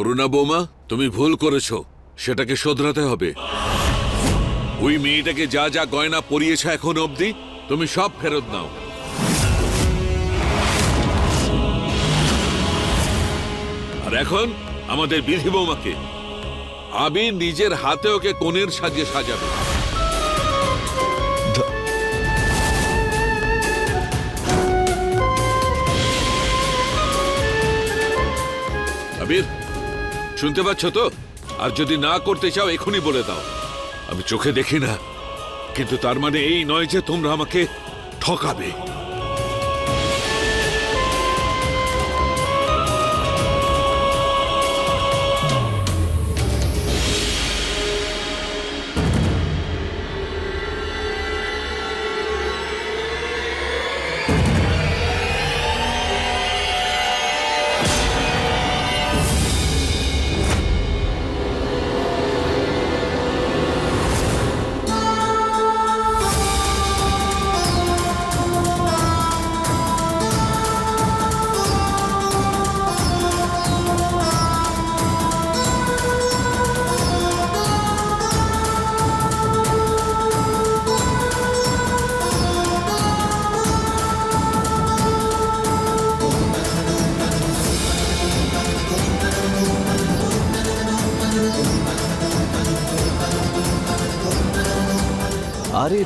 অরুণা বৌমা তুমি ভুল করেছ। সেটাকে শোধরাতে হবে। ওই মেয়েটাকে যা যা গয়না পরিয়েছ এখন অবধি তুমি সব ফেরত নাও। আর এখন আমাদের বিধি বৌমাকে। আমি নিজের হাতে ওকে কোণের সাজিয়ে সাজাবে। আবির শুনতে পাচ্ছ তো? আর যদি না করতে চাও, এখনই বলে দাও। আমি চোখে দেখি না। কিন্তু তার মানে এই নয় যে তোমরা আমাকে ঠকাবে।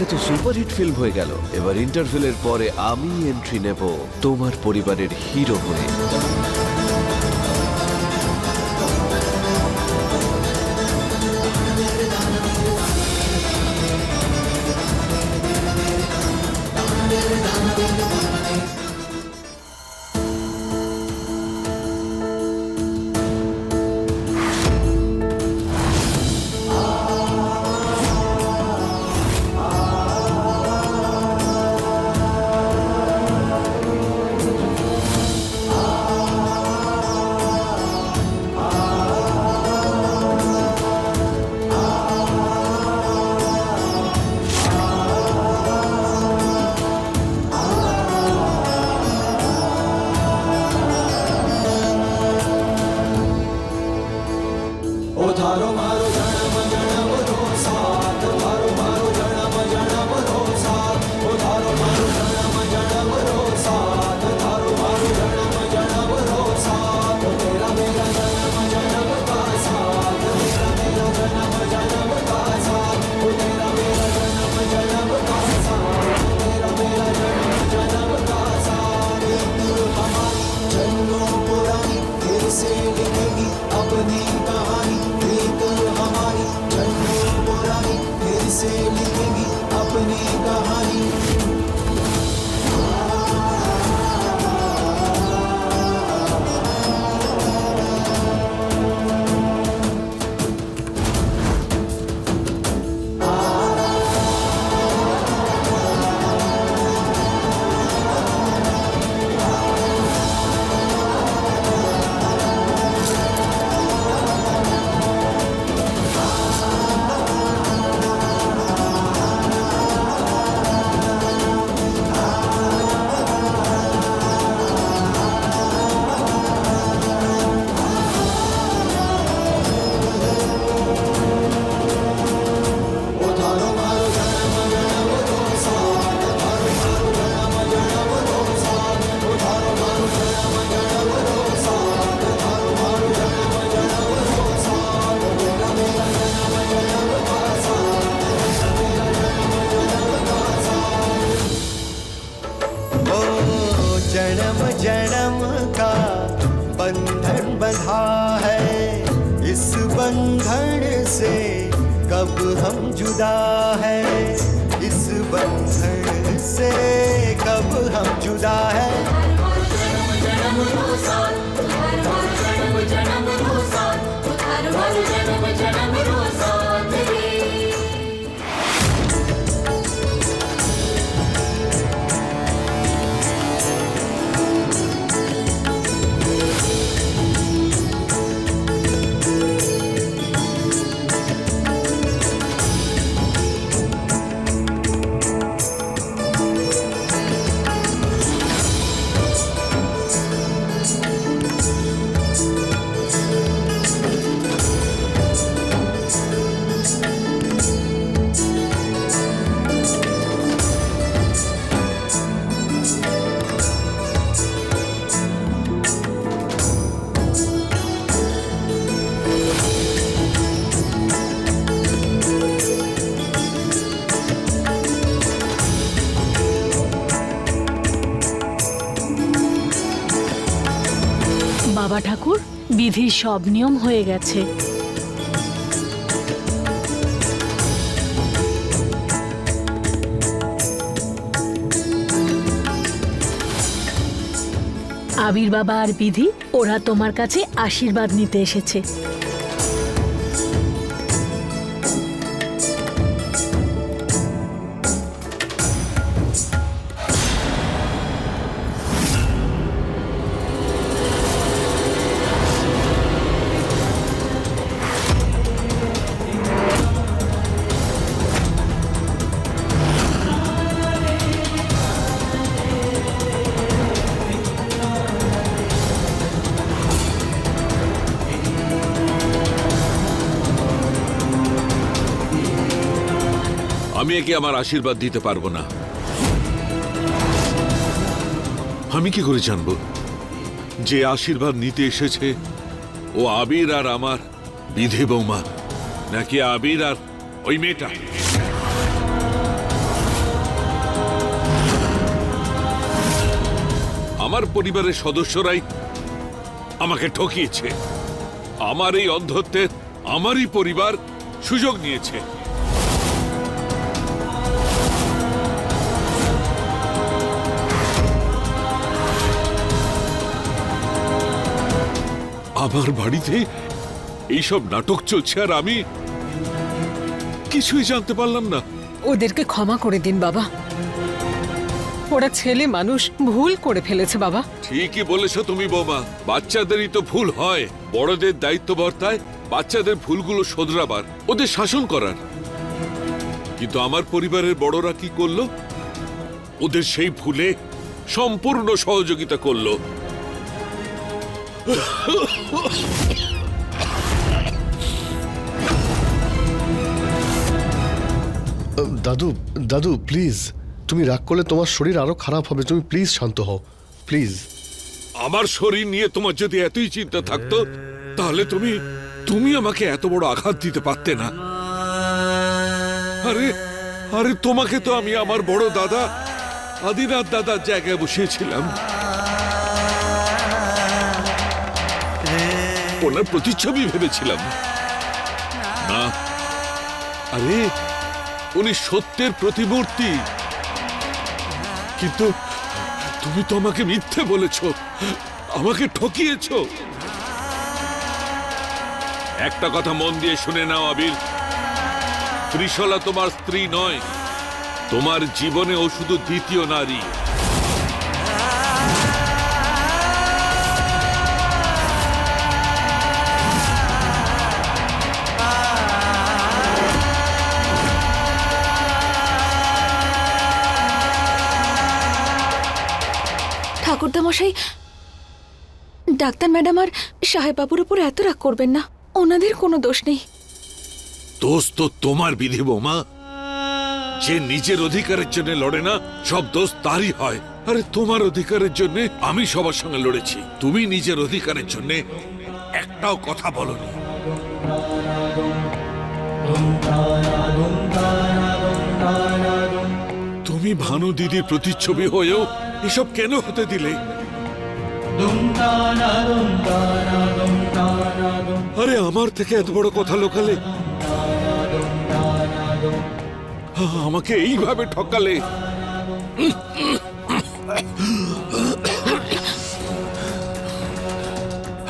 এটা তো সুপারহিট ফিল্ম হয়ে গেল। এবার ইন্টারভেলের পরে আমি এন্ট্রি নেব তোমার পরিবারের হিরো হয়ে। sailing जन्म जन्म का बंधन बंधा है इस बंधन से कब हम जुदा है इस बंधन से कब हम जुदा है जन्म जन्म जन्म जन्म जन्म जन्म বিধির সব নিয়ম হয়ে গেছে। আবির বাবা আর বিধি, ওরা তোমার কাছে আশীর্বাদ নিতে এসেছে। আমি একে আমার আশীর্বাদ দিতে পারব না। আমি কি করে জানব? যে আশীর্বাদ নিতে এসেছে ও আবির আর আমার বিধে বৌমা, নাকি আবির আর ওই মেয়েটা? আমার পরিবারের সদস্যরাই আমাকে ঠকিয়েছে। আমার এই অন্ধত্বের আমারই পরিবার সুযোগ নিয়েছে। আমার বাড়িতে এইসব নাটক চলছে আর আমি কিছুই জানতে পারলাম না। ওদেরকে ক্ষমা করে দিন বাবা। ওরা ছেলে মানুষ ভুল করে ফেলেছে বাবা। ঠিকই বলেছ তুমি বৌমা। বাচ্চাদেরই তো ভুল হয়। বড়দের দায়িত্ব বর্তায় বাচ্চাদের ভুলগুলো শোধরাবার ওদের শাসন করার। কিন্তু আমার পরিবারের বড়রা কি করল? ওদের সেই ভুলে সম্পূর্ণ সহযোগিতা করল। দাদু দাদু প্লিজ তুমি রাগ করলে তোমার শরীর আরও খারাপ হবে। তুমি প্লিজ শান্ত হও। প্লিজ আমার শরীর নিয়ে তোমার যদি এতই চিন্তা থাকতো, তাহলে তুমি তুমি আমাকে এত বড় আঘাত দিতে পারতে না। আরে আরে, তোমাকে তো আমি আমার বড় দাদা, আদিনাথ দাদার জায়গায় বসিয়েছিলাম। ওনার প্রতিচ্ছবি ভেবেছিলাম। না। আরে, উনি সত্যের প্রতিমূর্তি। কিন্তু তুমি তো আমাকে মিথ্যে বলেছ, আমাকে ঠকিয়েছ। একটা কথা মন দিয়ে শুনে নাও, আবির। ত্রিশলা তোমার স্ত্রী নয়, তোমার জীবনে ও শুধু দ্বিতীয় নারী। মশাই, ডাক্তার ম্যাডাম আর সাহেব বাবুর উপর এত রাগ করবেন না, ওনাদের কোনো দোষ নেই। দোষ তো তোমার বিধি বৌমা। যে নিজের অধিকারের জন্য লড়ে না, সব দোষ তারই হয়। আরে তোমার অধিকারের জন্য আমি সবার সঙ্গে লড়েছি। তুমি নিজের অধিকারের জন্য একটাও কথা বলনি। তুমি ভানু দিদির প্রতিচ্ছবি হয়েও এসব কেন হতে দিলে? আরে, আমার থেকে এত বড় কথা লোকালে। আমাকে এইভাবে ঠকালে।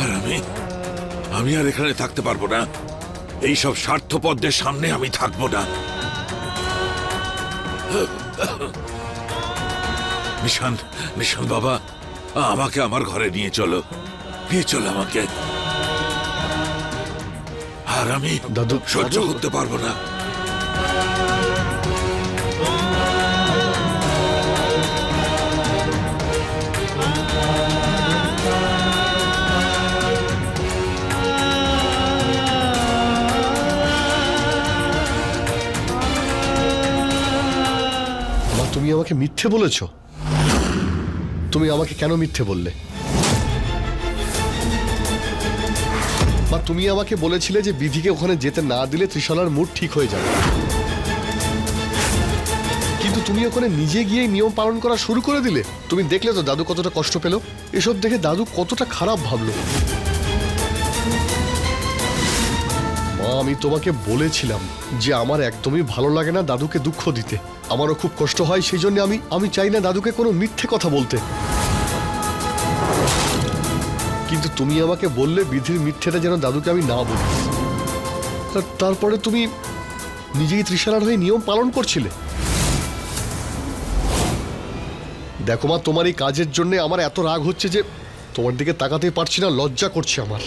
আর আমি আমি আর এখানে থাকতে পারব না। এই এইসব স্বার্থপরদের সামনে আমি থাকব না। নিশান্ত নিশান্ত বাবা। আমাকে আমার ঘরে নিয়ে চলো। নিয়ে চলো আমাকে। আর আমি দাদু, সহ্য করতে পারব না। তুমি আমাকে মিথ্যে বলেছ। তুমি আমাকে কেন মিথ্যে বললে? বা তুমি আমাকে বলেছিলে যে বিধিকে ওখানে যেতে না দিলে ত্রিশলার মুড ঠিক হয়ে যাবে। কিন্তু তুমি ওখানে নিজে গিয়ে নিয়ম পালন করা শুরু করে দিলে। তুমি দেখলে তো দাদু কতটা কষ্ট পেল? এসব দেখে দাদু কতটা খারাপ ভাবলো। আমি তোমাকে বলেছিলাম যে আমার একদমই ভালো লাগে না দাদুকে দুঃখ দিতে। আমারও খুব কষ্ট হয় সেই জন্য আমি আমি চাই না দাদুকে কোনো মিথ্যে কথা বলতে। কিন্তু তুমি আমাকে বললে বিধির মিথ্যেটা যেন দাদুকে আমি না বলি। তারপরে তুমি নিজেই তৃষারার হয়ে নিয়ম পালন করছিলে। দেখো মা, তোমার এই কাজের জন্য আমার এত রাগ হচ্ছে যে তোমার দিকে তাকাতে পারছি না, লজ্জা করছে আমার।